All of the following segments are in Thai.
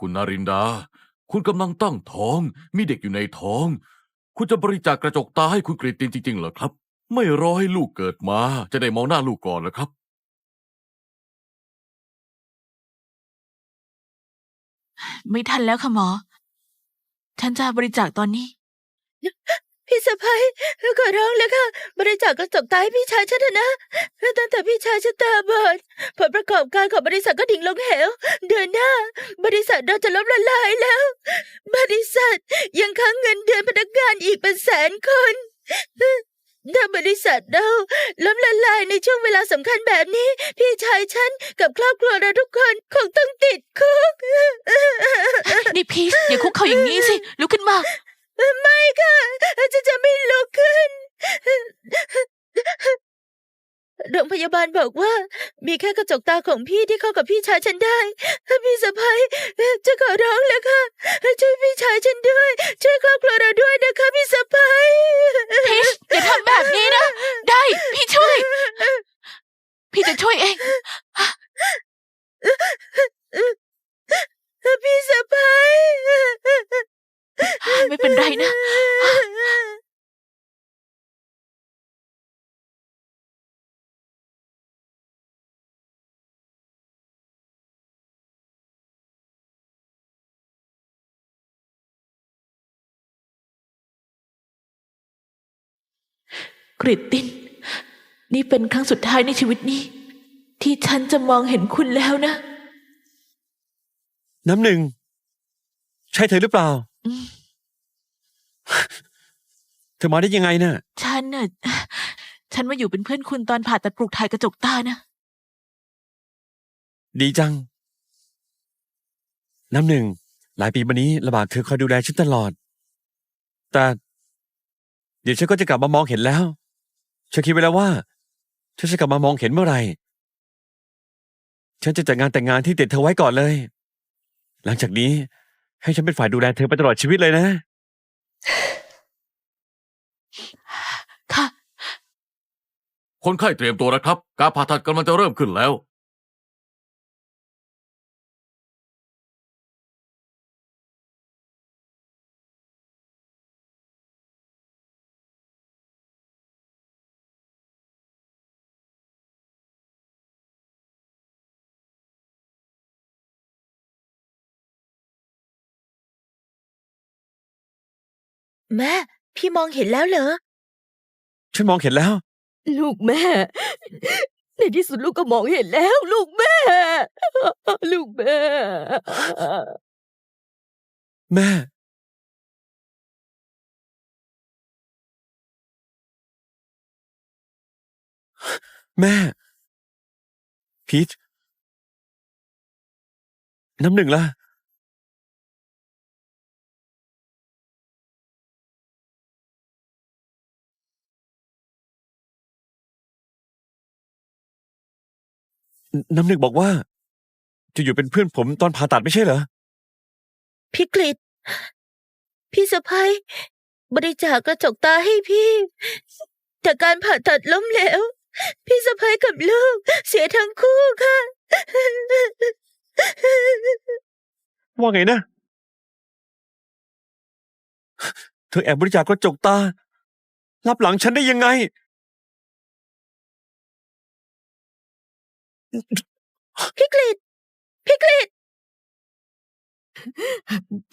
คุณนารินดา คุณกำลังตั้งท้อง มีเด็กอยู่ในท้อง คุณจะบริจาคกระจกตาให้คุณกริตตินจริงๆเหรอครับ ไม่รอให้ลูกเกิดมา จะได้มองหน้าลูกก่อนเหรอครับ ไม่ทันแล้วค่ะหมอ ฉันจะบริจาคตอนนี้ พี่สะพ้ายขอร้องแล้วค่ะ บริจาคกระจกตาให้พี่ชายฉันเถอะนะตั้งแต่พี่ชายฉันตาบอดผลประกอบการของบริษัทก็ดิ่งลงเหว เดือนหน้า บริษัทเราจะล้มละลายแล้ว บริษัทยังค้างเงินเดือนพนักงานอีกเป็นแสนคนถ้าบริษัทเราล้มละลายในช่วงเวลาสำคัญแบบนี้ พี่ชายฉันกับครอบครัวเราทุกคนคงต้องติดคุกนี่พีชอย่าคุกเข่าอย่างนี้สิลุกขึ้นมา ไม่ค่ะจะจะไม่ลุกขึ้น โรงพยาบาลบอกว่า มีแค่กระจกตาของพี่ที่เข้ากับพี่ชายฉันได้ พี่สะพ้ยจะขอร้องแล้วค่ะ ช่วยพี่ชายฉันด้วย ช่วยครอบครัวเราด้วยนะคะพี่สะพ้ยพีชอย่าทำแบบนี้นะ ได้ พี่ช่วย พี่จะช่วยเอง พี่สะพ้ย ไม่เป็นไรนะกริตติน นี่เป็นครั้งสุดท้ายในชีวิตนี้ ที่ฉันจะมองเห็นคุณแล้วนะ น้ำหนึ่ง ใช่เธอหรือเปล่า อืม เธอมาได้ยังไงน่ะฉันน่ะฉันมาอยู่เป็นเพื่อนคุณตอนผ่าตัดปลูกถ่ายกระจกตานะ ดีจัง น้ำหนึ่ง หลายปีมานี้ลำบากเธอคอยดูแลฉันตลอด แต่ เดี๋ยวฉันก็จะกลับมามองเห็นแล้ว ฉันคิดไว้แล้วว่าฉันจะกลับมามองเห็นเมื่อไหร่ ฉันจะจัดงานแต่งงานที่ติดเธอไว้ก่อนเลย หลังจากนี้ให้ฉันเป็นฝ่ายดูแลเธอไปตลอดชีวิตเลยนะ ค่ะ คนไข้เตรียมตัวนะครับ การผ่าตัดกำลังจะเริ่มขึ้นแล้ว แม่ พี่มองเห็นแล้วเหรอ ฉันมองเห็นแล้ว ลูกแม่ ในที่สุดลูกก็มองเห็นแล้ว ลูกแม่ ลูกแม่ แม่ แม่ พีชน้ำหนึ่งล่ะ น้ำหนึ่งบอกว่า จะอยู่เป็นเพื่อนผมตอนผ่าตัดไม่ใช่เหรอ พี่กฤษพี่สะพ้ยบริจาคกระจกตาให้พี่ แต่การผ่าตัดล้มเหลว พี่สะพ้ยกับลูก เสียทั้งคู่ค่ะ ว่าไงนะ เธอแอบบริจาคกระจกตา รับหลังฉันได้ยังไง พี่กฤษพี่กฤษ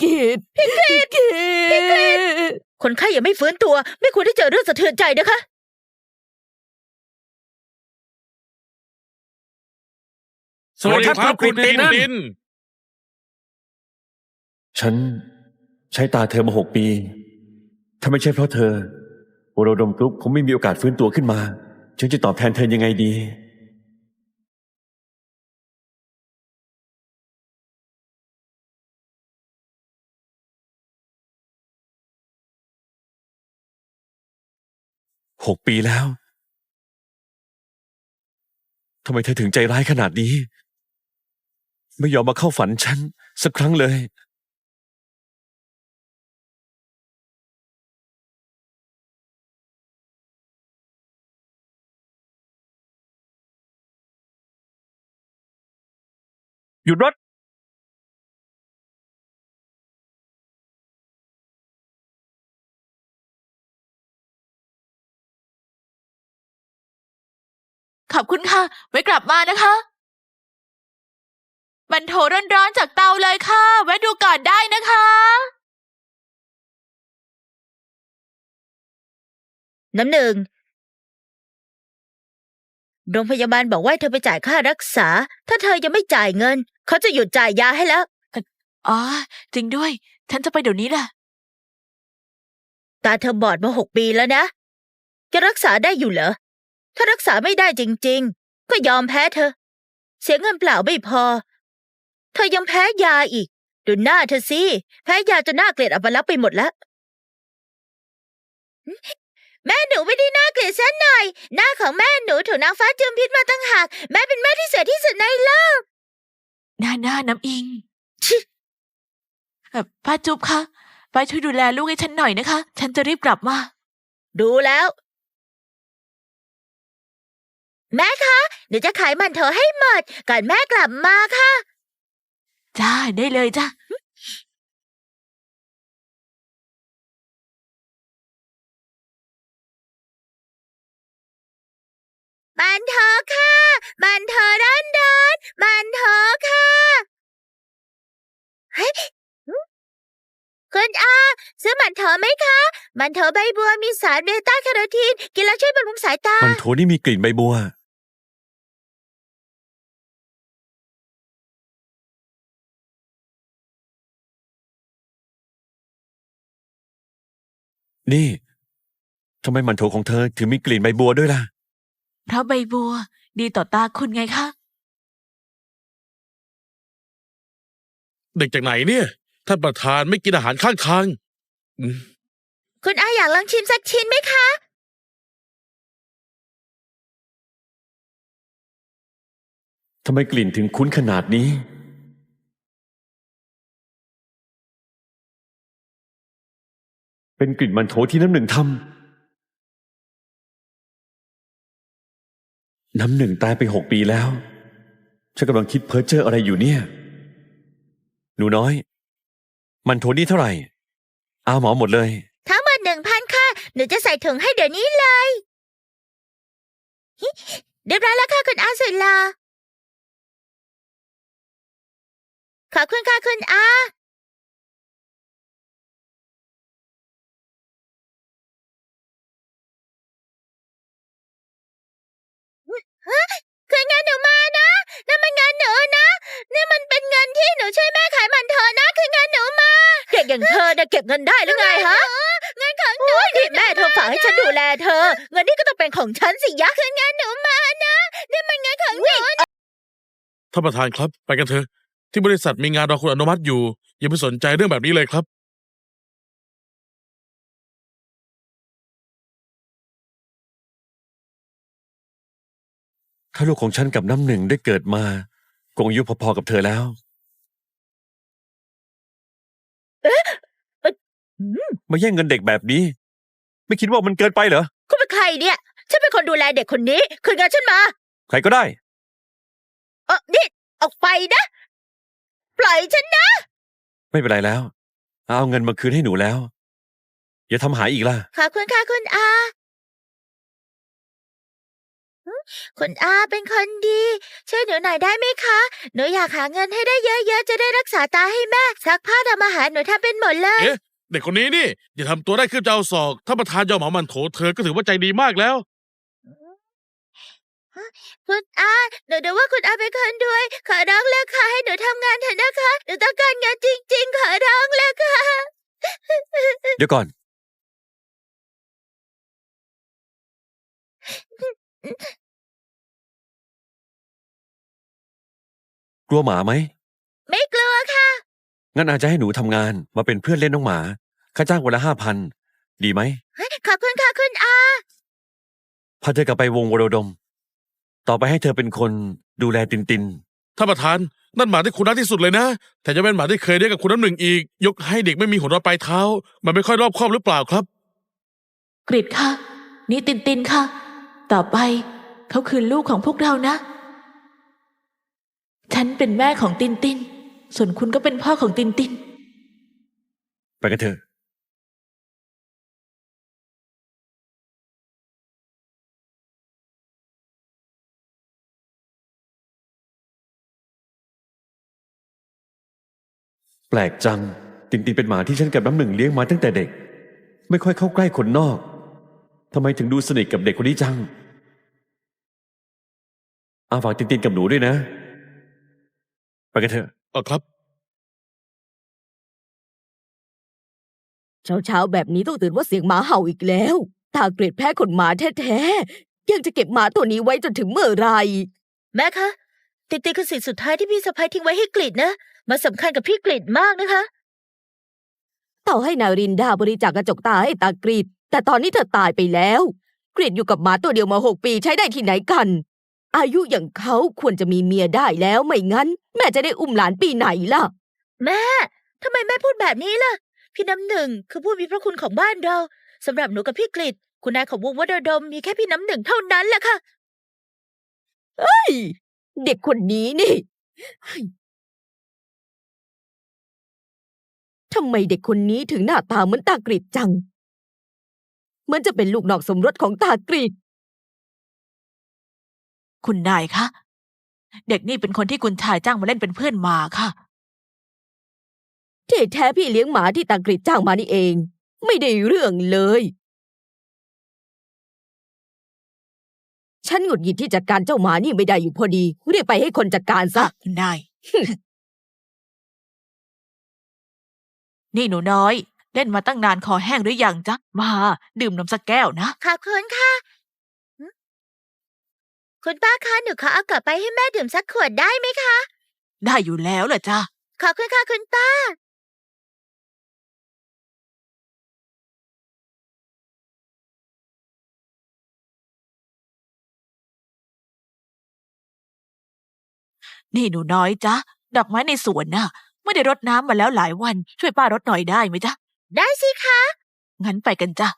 กีดพี่กฤษพี่กฤษคนไข้ยังไม่ฟื้นตัว ไม่ควรได้เจอเรื่องสะเทือนใจนะคะ สวัสดีครับคุณตินตินฉันใช้ตาเธอมาหกปี ถ้าไม่ใช่เพราะเธอโอโรดมกรุ๊ปคงไม่มีโอกาสฟื้นตัวขึ้นมา ฉันจะตอบแทนเธอยังไงดี หกปีแล้วทำไมเธอถึงใจร้ายขนาดนี้ ไม่ยอมมาเข้าฝันฉัน สักครั้งเลย หยุดรถ ขอบคุณค่ะ ไว้กลับมานะคะ มันโถร้อนๆจากเตาเลยค่ะ แวะดูก่อนได้นะคะ น้ำหนึ่ง โรงพยาบาลบอกว่าให้เธอไปจ่ายค่ารักษา ถ้าเธอยังไม่จ่ายเงิน เขาจะหยุดจ่ายยาให้แล้ว อ๋อ จริงด้วย ฉันจะไปเดี๋ยวนี้แหละ ตาเธอบอดมาหกปีแล้วนะ จะรักษาได้อยู่เหรอ ถ้ารักษาไม่ได้จริง ๆ ก็ยอมแพ้เธอ เสียเงินเปล่าไม่พอ เธอยังแพ้ยาอีก ดูหน้าเธอสิ แพ้ยาจนหน้าเกลียดอัปลักษณ์ไปหมดแล้ว แม่หนูไม่ได้น่าเกลียดซะหน่อย หน้าของแม่หนูถูกนางฟ้าจืมพิษมาตั้งหาก แม่เป็นแม่ที่สวยที่สุดในโลก หน้าหน้าน้ำอิงชิเอ่อป้าจุ๊บคะป้าช่วยดูแลลูกให้ฉันหน่อยนะคะ ฉันจะรีบกลับมา ดูแล้ว แม่คะหนูจะขายมันเถอะให้หมดก่อนแม่กลับมาค่ะ จ้าได้เลยจ้ามันเถอะค่ะ มันเถอะร้อนร้อนมันเถอะค่ะเฮ้ยคุณอาซื้อมันเถอะไหมคะ มันเถอะใบบัวมีสารเบต้าแคโรทีน กินแล้วช่วยบำรุงสายตา มันโถนี่มีกลิ่นใบบัว นี่ทำไมมันโถของเธอถึงมีกลิ่นใบบัวด้วยล่ะ เพราะใบบัว ดีต่อตาคุณไงคะ เด็กจากไหนเนี่ย ท่านประธานไม่กินอาหารข้างทางอืมคุณอาอยากลองชิมสักชิ้นไหมคะ ทำไมกลิ่นถึงคุ้นขนาดนี้ เป็นกลิ่นมันโถที่น้ำหนึ่งทำน้ำหนึ่งตายไปหกปีแล้ว ฉันกำลังคิดเพ้อเจ้ออะไรอยู่เนี่ย หนูน้อย มันโถนี่เท่าไหร่ เอาหมอหมดเลย ทั้งหมดหนึ่งพันค่ะ หนูจะใส่ถุงให้เดี๋ยวนี้เลยเรียบร้อยแล้วค่ะคุณอาสุดลาขอบคุณค่ะคุณอา คืนเงินหนูมานะนั่นมันเงินหนูนะนี่มันเป็นเงินที่หนูช่วยแม่ขายมันเถอะนะคืนเงินหนูมาเด็กอย่างเธอจะเก็บเงินได้หรือไงฮะเงินของหนูที่แม่เธอฝากให้ฉันดูแลเธอ เงินนี่ก็ต้องเป็นของฉันสิยะคืนเงินหนูมานะนี่มันเงินของหนูท่านประธานครับ ไปกันเถอะที่บริษัทมีงานรอคุณอนุมัติอยู่ อย่าไปสนใจเรื่องแบบนี้เลยครับ ถ้าลูกของฉันกับน้ำหนึ่งได้เกิดมาคงอายุพอๆกับเธอแล้วมาแย่งเงินเด็กแบบนี้ ไม่คิดว่ามันเกินไปเหรอ คุณเป็นใครเนี่ย ฉันเป็นคนดูแลเด็กคนนี้ คืนเงินฉันมา ใครก็ได้ เออนี่ ออกไปนะ ปล่อยฉันนะ ไม่เป็นไรแล้ว เอาเงินมาคืนให้หนูแล้ว อย่าทำหายอีกล่ะขอบคุณค่ะคุณอาหึ คุณอาเป็นคนดี ช่วยหนูหน่อยได้ไหมคะ หนูอยากหาเงินให้ได้เยอะๆ จะได้รักษาตาให้แม่ซักผ้าทำอาหารหนูทำเป็นหมดเลย เอ๊ะเด็กคนนี้นี่ อย่าทำตัวได้ขึ้นจะเอาศอก ถ้านประธานยอมเหมามันโถเธอก็ถือว่าใจดีมากแล้ว คุณอาหนูดูว่าคุณอาเป็นคนด้วย ขอร้องแล้วค่ะให้หนูทำงานเถอะนะคะ หนูต้องการงานจริง ๆ ขอร้องแล้วค่ะ เดี๋ยวก่อน กลัวหมาไหม ไม่กลัวค่ะ งั้นอาจจะให้หนูทำงานมาเป็นเพื่อนเล่นน้องหมา ค่าจ้างวันละห้าพัน ดีไหมขอบคุณค่ะคุณอา พาเธอกลับไปวงวรดม ต่อไปให้เธอเป็นคนดูแลตินติน ท่านประธาน นั่นหมาที่คุณรักที่สุดเลยนะ แต่จะเป็นหมาที่เคยเลี้ยงกับคุณน้ำหนึ่งอีก ยกให้เด็กไม่มีหัวเราะปลายเท้า มันไม่ค่อยรอบคอบหรือเปล่าครับ กริดค่ะ นี่ตินตินค่ะ ต่อไปเขาคือลูกของพวกเรานะ ฉันเป็นแม่ของตินติน ส่วนคุณก็เป็นพ่อของตินติน ไปกันเถอะ แปลกจัง ตินตินเป็นหมาที่ฉันกับน้ำหนึ่งเลี้ยงมาตั้งแต่เด็ก ไม่ค่อยเข้าใกล้คนนอก ทำไมถึงดูสนิทกับเด็กคนนี้จังอาฝากตินตินกับหนูด้วยนะ ไปกันเถอะเออครับ เช้าเช้าๆแบบนี้ต้องตื่นว่าเสียงหมาเห่าอีกแล้ว ตาเกรดแพ้ขนหมาแท้ๆ ยังจะเก็บหมาตัวนี้ไว้จนถึงเมื่อไหรแม่คะตินตินคือสิ่งสุดท้ายที่พี่สะพ้ยทิ้งไว้ให้กลิดนะมันสำคัญกับพี่กลิดมากนะคะต่อให้นารินดาบริจาคกระจกตาให้ตากรีดแต่ตอนนี้เธอตายไปแล้ว กรีดอยู่กับหมาตัวเดียวมาหกปีใช้ได้ที่ไหนกัน อายุอย่างเขาควรจะมีเมียได้แล้วไม่งั้น แม่จะได้อุ้มหลานปีไหนล่ะ แม่ทำไมแม่พูดแบบนี้ล่ะ พี่น้ำหนึ่งคือผู้มีพระคุณของบ้านเราสำหรับหนูกับพี่กลิดคุณนายของวงวัดระดมมีแค่พี่น้ำหนึ่งเท่านั้นแหละค่ะเฮ้ย เด็กคนนี้นี่เฮ้ยทำไมเด็กคนนี้ถึงหน้าตาเหมือนตากรีดจังเหมือนจะเป็นลูกนอกสมรสของตากรีด คุณนายคะเด็กนี่เป็นคนที่คุณชายจ้างมาเล่นเป็นเพื่อนหมาค่ะ ที่แท้พี่เลี้ยงหมาที่ตากรีดจ้างมานี่เอง ไม่ได้เรื่องเลย ฉันหงุดหงิดที่จัดการเจ้าหมานี่ไม่ได้อยู่พอดีเรียกไปให้คนจัดการซะคุณนาย นี่หนูน้อย เล่นมาตั้งนานคอแห้งหรือยังจ๊ะ มา ดื่มน้ำสักแก้วนะ ขอบคุณค่ะหึ คุณป้าคะหนูขอเอากลับไปให้แม่ดื่มสักขวดได้ไหมคะ ได้อยู่แล้วเหรอจ๊ะ ขอบคุณค่ะคุณป้า นี่หนูน้อยจ๊ะ ดอกไม้ในสวนน่ะ ไม่ได้รดน้ำมาแล้วหลายวัน ช่วยป้ารดหน่อยได้ไหมจ๊ะ ได้สิคะ งั้นไปกันจ้ะ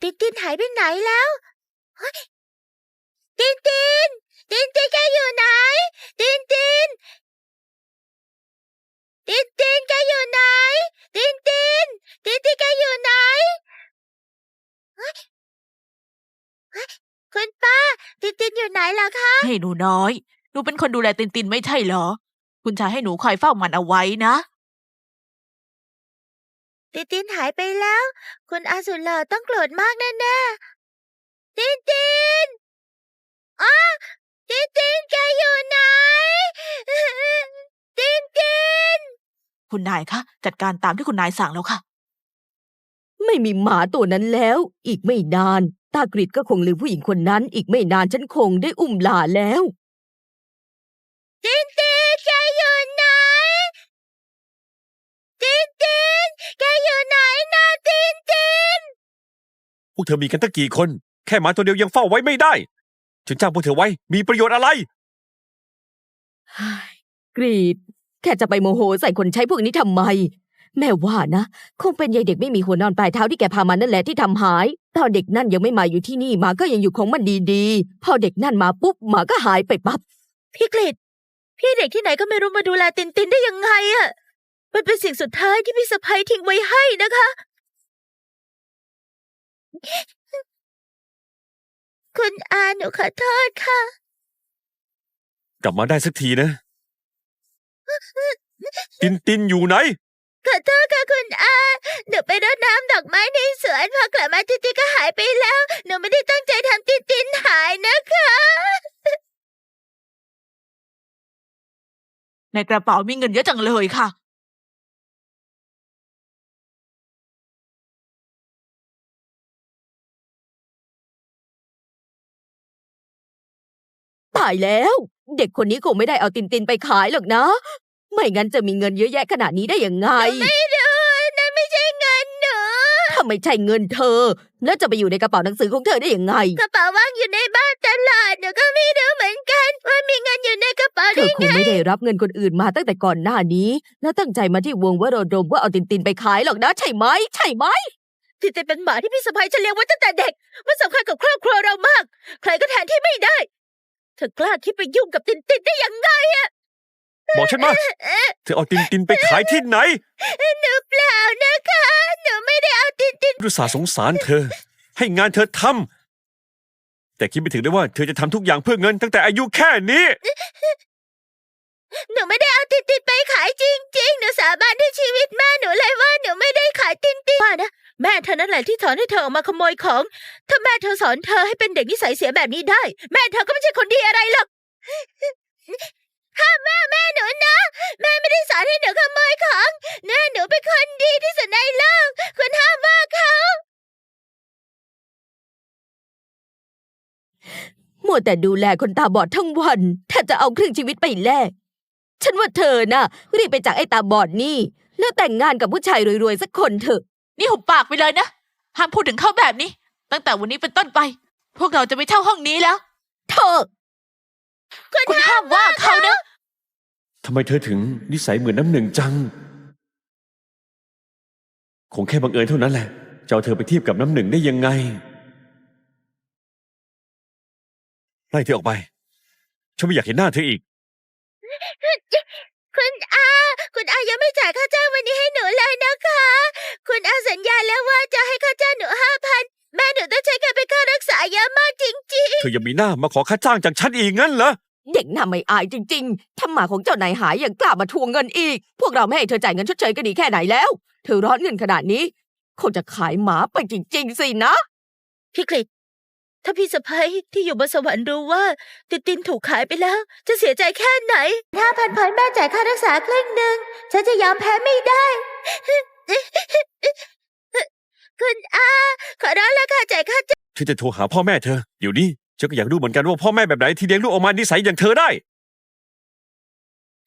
ตินตินหายไปไหนแล้วตินตินตินตินแกอยู่ไหนตินตินตินตินแกอยู่ไหนตินตินตินตินแกอยู่ไหนคุณป้า ตินตินอยู่ไหนล่ะคะให้หนูน้อยหนูเป็นคนดูแลตินตินไม่ใช่เหรอ คุณชายให้หนูคอยเฝ้ามันเอาไว้นะ ติตินหายไปแล้ว คุณอาสุดหล่อต้องโกรธมากแน่ๆติตินอ้าติตินแกอยู่ไหนติตินคุณนายคะจัดการตามที่คุณนายสั่งแล้วค่ะ ไม่มีหมาตัวนั้นแล้ว อีกไม่นาน ตากรีดก็คงลืมผู้หญิงคนนั้น อีกไม่นานฉันคงได้อุ้มหลาแล้ว วกเธอมีกันตั้งกี่คน แค่หมาตัวเดียวยังเฝ้าไว้ไม่ได้ ฉันจ้างพวกเธอไว้มีประโยชน์อะไร กรีด แค่จะไปโมโหใส่คนใช้พวกนี้ทำไม แม่ว่านะ คงเป็นยายเด็กไม่มีหัวนอนปลายเท้าที่แกพามานั่นแหละที่ทำหาย ตอนเด็กนั่นยังไม่มาอยู่ที่นี่หมาก็ยังอยู่ของมันดีๆ พอเด็กนั่นมาปุ๊บหมาก็หายไปปั๊บ พี่กฤษพี่เด็กที่ไหนก็ไม่รู้มาดูแลตินตินได้ยังไงอะมันเป็นสิ่งสุดท้ายที่พี่สะพ้ยทิ้งไว้ให้นะคะ คุณอาหนูขอโทษค่ะ กลับมาได้สักทีนะ ตินตินอยู่ไหน ขอโทษค่ะคุณอาหนูไปรดน้ำดอกไม้ในสวนพอกลับมาตินตินก็หายไปแล้ว หนูไม่ได้ตั้งใจทำตินตินหายนะคะ ในกระเป๋ามีเงินเยอะจังเลยค่ะายแล้ว เด็กคนนี้คงไม่ได้เอาตินตินไปขายหรอกนะ ไม่งั้นจะมีเงินเยอะแยะขนาดนี้ได้ยังไง ไม่รู้นั่นไม่ใช่เงินหนูถ้าไม่ใช่เงินเธอ แล้วจะไปอยู่ในกระเป๋าหนังสือของเธอได้ยังไง กระเป๋าว่างอยู่ในบ้านตลอดหนูก็ไม่รู้เหมือนกัน ว่ามีเงินอยู่ในกระเป๋าเธได้อคงไม่ได้รับเงินคนอื่นมาตั้งแต่ก่อนหน้านี้ แล้วตั้งใจมาที่วงวโรดมว่าเอาตินตินไปขายหรอกนะใช่ไหมใช่ไหมที่จะเป็นหมาที่พี่สะพ้ายฉันเลี้ยงไว้ตั้งแต่เด็ก มันสำคัญกับครอบครัวเรามาก ใครก็แทนที่ไม่ได้ เธอกล้าคิดไปยุ่งกับตินตินได้ยังไงบอกฉันมาเธอเอาตินตินไปขายที่ไหน หนูเปล่านะคะ หนูไม่ได้เอาตินตินรุษาห์สงสารเธอ ให้งานเธอทำแต่คิดไม่ถึงได้ว่าเธอจะทำทุกอย่างเพื่อเงินตั้งแต่อายุแค่นี้ หนูไม่ได้เอาตินตินไปขายจริง ๆ หนูสาบานด้วยชีวิตแม่หนูเลยว่าหนูไม่ได้ขายตินตินว่านะ แม่เธอนั่นแหละที่สอนให้เธอออกมาขโมยของ ถ้าแม่เธอสอนเธอให้เป็นเด็กนิสัยเสียแบบนี้ได้ แม่เธอก็ไม่ใช่คนดีอะไรหรอกห้ามแม่แม่หนูนะ แม่ไม่ได้สอนให้หนูขโมยของแม่หนูเป็นคนดีที่สุดในโลกคุณห้ามว่าเขามัวแต่ดูแลคนตาบอดทั้งวันแทบจะเอาครึ่งชีวิตไปแลกฉันว่าเธอน่ะรีบไปจากไอ้ตาบอดนี่ แล้วแต่งงานกับผู้ชายรวยๆสักคนเถอะ นี่หุบปากไปเลยนะห้ามพูดถึงเขาแบบนี้ ตั้งแต่วันนี้เป็นต้นไป พวกเราจะไม่เช่าห้องนี้แล้ว เธอ คุณห้ามว่าเขานะ ทำไมเธอถึงนิสัยเหมือนน้ำหนึ่งจัง คงแค่บังเอิญเท่านั้นแหละจะเอาเธอไปเทียบกับน้ำหนึ่งได้ยังไง ไล่เธอออกไป ฉันไม่อยากเห็นหน้าเธออีก คุณอา คุณอายังไม่จ่ายค่าจ้างวันนี้ให้หนูเลยนะคะ คุณอาสัญญาแล้วว่าจะให้ค่าจ้างหนูห้าพันแม่หนูต้องใช้เงินไปค่ารักษาเยอะมากจริงเธอยังมีหน้ามาขอค่าจ้างจากฉันอีกงั้นเหรอ เด็กหน้าไม่อายจริงๆ ถ้าหมาของเจ้านายหายยังกล้ามาทวงเงินอีก พวกเราไม่ให้เธอจ่ายเงินชดเชยกันดีแค่ไหนแล้ว เธอร้อนเงินขนาดนี้ คงจะขายหมาไปจริง ๆ สินะ ๆ พี่กฤษ ถ้าพี่สะพ้ยที่อยู่บนสวรรค์รู้ว่า ตินตินถูกขายไปแล้ว จะเสียใจแค่ไหนห้าพันพอยแม่จ่ายค่ารักษาครึ่งหนึ่งฉันจะยอมแพ้ไม่ได้ คุณอาขอร้องแล้วค่ะจ่ายค่าจ้างฉันจะโทรหาพ่อแม่เธอเดี๋ยวนี้ฉันก็อยากรู้เหมือนกันว่าพ่อแม่แบบไหนที่เลี้ยงลูกออกมานิสัยอย่างเธอได้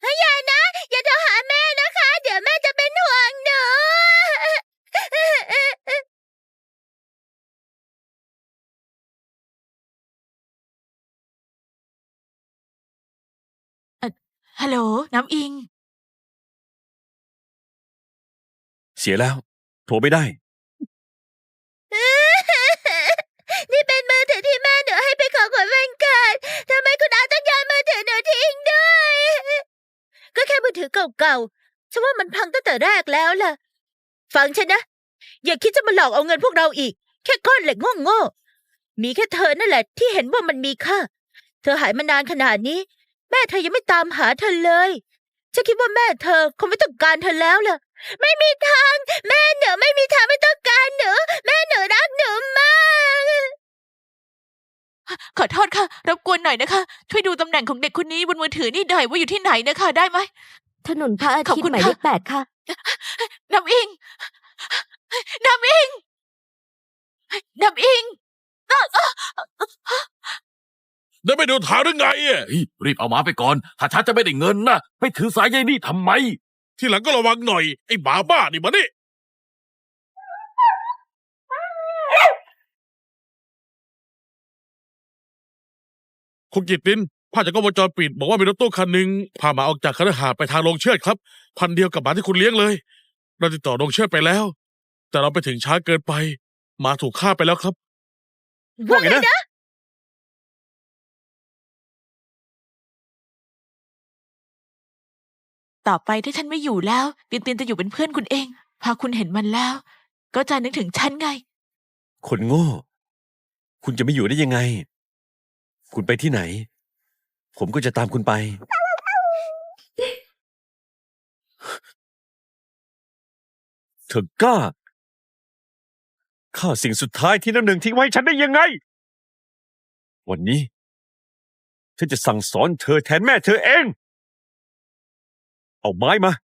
อย่านะอย่า ฮัลโหล น้ำอิง เสียแล้ว โทรไม่ได้ นี่เป็นมือถือที่แม่หนูให้ไปนของขวัญวันเกิดทำไมคุณอาต้องโย้ายมือถือหนูทิ้งด้วย ก็แค่มือถือเก่าๆฉันว่ามันพังตั้งแต่แรกแล้วล่ะ ฟังฉันนะ อย่าคิดจะมาหลอกเอาเงินพวกเราอีก แค่ก้อนเหล็กโง่ๆมีแค่เธอนั่นแหละที่เห็นว่ามันมีค่า เธอหายมานานขนาดนี้ แม่เธอยังไม่ตามหาเธอเลย ฉันคิดว่าแม่เธอคงไม่ต้องการเธอแล้วล่ะ ไม่มีทาง แม่หนูไม่มีทางไม่ต้องการหนูแม่หนูรักหนูมากขอโทษค่ะ รบกวนหน่อยนะคะ ช่วยดูตำแหน่งของเด็กคนนี้บนมือถือนี่หน่อยว่าอยู่ที่ไหนนะคะ ได้ไหมถนนพระอาขอบทิตคุย์ณหมายค่ะเลขแปดค่ะน้ำอิงน้ำอิงน้ำอิง เดินไปดูทางหรือไงอะเฮ้ยรีบเอาหมาไปก่อน ถ้าฉันจะไม่ได้เงินนะไปถือสายใยนี่ทำไม ทีหลังก็ระวังหน่อย ไอ้หมาบ้านี่มานี่คุณกิตตินภาพจากกล้องวงจรปิดบอกว่ามีรถตู้คันหนึ่งพาหมาออกจากคฤหาสน์ไปทางโรงเชือดครับ พันเดียวกับหมาที่คุณเลี้ยงเลย เราติดต่อโรงเชือดไปแล้ว แต่เราไปถึงช้าเกินไป หมาถูกฆ่าไปแล้วครับ ว่าไงนะ ต่อไปถ้าฉันไม่อยู่แล้วตินตินจะอยู่เป็นเพื่อนคุณเอง พอคุณเห็นมันแล้ว ก็จะนึกถึงฉันไง คนโง่ คุณจะไม่อยู่ได้ยังไง คุณไปที่ไหน ผมก็จะตามคุณไป เธอกล้าข้าสิ่งสุดท้ายที่น้ำหนึ่งทิ้งไว้ให้ฉันได้ยังไง วันนี้ฉันจะสั่งสอนเธอแทนแม่เธอเอง เ